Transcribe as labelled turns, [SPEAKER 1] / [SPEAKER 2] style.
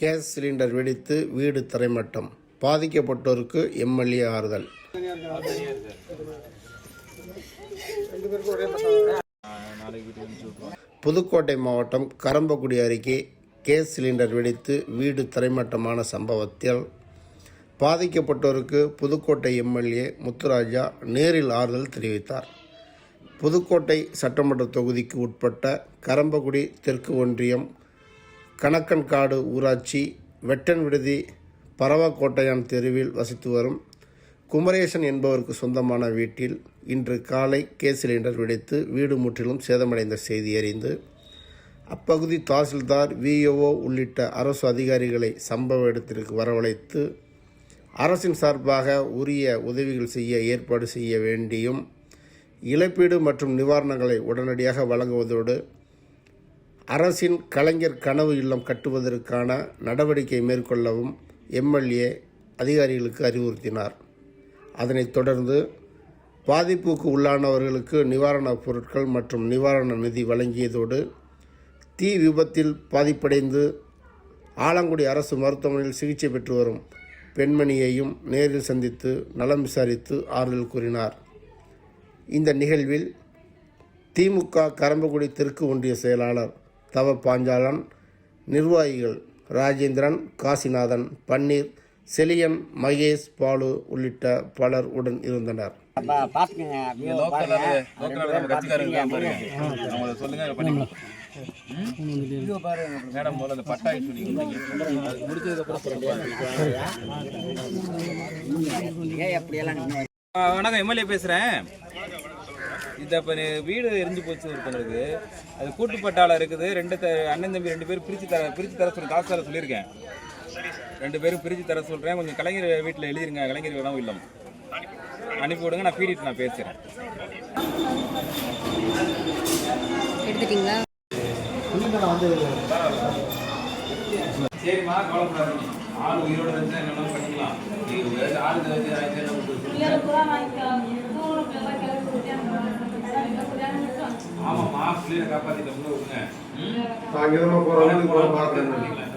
[SPEAKER 1] Gas cylinder வெடித்து வீடு தரைமட்டம். பாதிக்கப்பட்டோருக்கு MLA ஆறுதல். புதுக்கோட்டை மாவட்டம் கரம்பக்குடி அருகே கேஸ் சிலிண்டர் வெடித்து வீடு தரைமட்டமான சம்பவத்தில் பாதிக்கப்பட்டோருக்கு புதுக்கோட்டை எம்எல்ஏ முத்துராஜா நேரில் ஆறுதல் தெரிவித்தார். புதுக்கோட்டை சட்டமன்ற தொகுதிக்கு உட்பட்ட கரம்பக்குடி தெற்கு ஒன்றியம் கணக்கன்காடு ஊராட்சி வெட்டன் விடுதி பரவக்கோட்டையான் தெருவில் வசித்து வரும் குமரேசன் என்பவருக்கு சொந்தமான வீட்டில் இன்று காலை கேஸ் சிலிண்டர் வெடித்து வீடு முற்றிலும் சேதமடைந்த செய்தி அறிந்து அப்பகுதி தாசில்தார் விஓஓ உள்ளிட்ட அரசு அதிகாரிகளை சம்பவ இடத்திற்கு வரவழைத்து அரசின் சார்பாக உரிய உதவிகள் செய்ய ஏற்பாடு செய்ய வேண்டியும் இழப்பீடு மற்றும் நிவாரணங்களை உடனடியாக வழங்குவதோடு அரசின் கலைஞர் கனவு இல்லம் கட்டுவதற்கான நடவடிக்கை மேற்கொள்ளவும் எம்எல்ஏ அதிகாரிகளுக்கு அறிவுறுத்தினார். அதனைத் தொடர்ந்து பாதிப்புக்கு உள்ளானவர்களுக்கு நிவாரணப் பொருட்கள் மற்றும் நிவாரண நிதி வழங்கியதோடு தீ விபத்தில் பாதிப்படைந்து ஆலங்குடி அரசு மருத்துவமனையில் சிகிச்சை பெற்று வரும் பெண்மணியையும் நேரில் சந்தித்து நலம் விசாரித்து ஆறுதல் கூறினார். இந்த நிகழ்வில் திமுக கரம்பக்குடி தெற்கு ஒன்றிய செயலாளர் தவ பாஞ்சாலன் நிர்வாகிகள் ராஜேந்திரன் காசிநாதன் பன்னீர் செலியன் மகேஷ் பாலு உள்ளிட்ட பலர் உடன் இருந்தனர்.
[SPEAKER 2] மேடம் அந்த பட்டாய் சொன்னீங்க வணக்கம் எம்எல்ஏ பேசுகிறேன் இந்த இப்போ வீடு எரிஞ்சு போச்சு ஒருத்தங்களுக்கு அது கூட்டுப்பட்டால இருக்குது. ரெண்டு த அண்ணன் தம்பி ரெண்டு பேரும் பிரித்து தர பிரித்து தர சொல்லி காசு தர சொல்லியிருக்கேன். ரெண்டு பேரும் பிரித்து தர சொல்கிறேன் கொஞ்சம் கலைஞர் வீட்டில் எழுதிருங்க. கலைஞர் உணவு இல்லம். அனுப்பி விடுங்க. நான் பீடிட்டு நான் பேசுகிறேன்
[SPEAKER 3] எடுத்துட்டீங்களா?
[SPEAKER 2] சரிம்மா கவலைப்படாதீங்க. ஆள் உயிரோட இருந்தால் என்ன பண்ணிக்கலாம். நீங்கள் ஆள் வச்சு ஆயிரத்தி ஆமாம்மா பிள்ளைகளை காப்பாற்றிட்டு உள்ள விடுங்க வணக்கம், வணக்கம், பார்த்துக்கலாம்.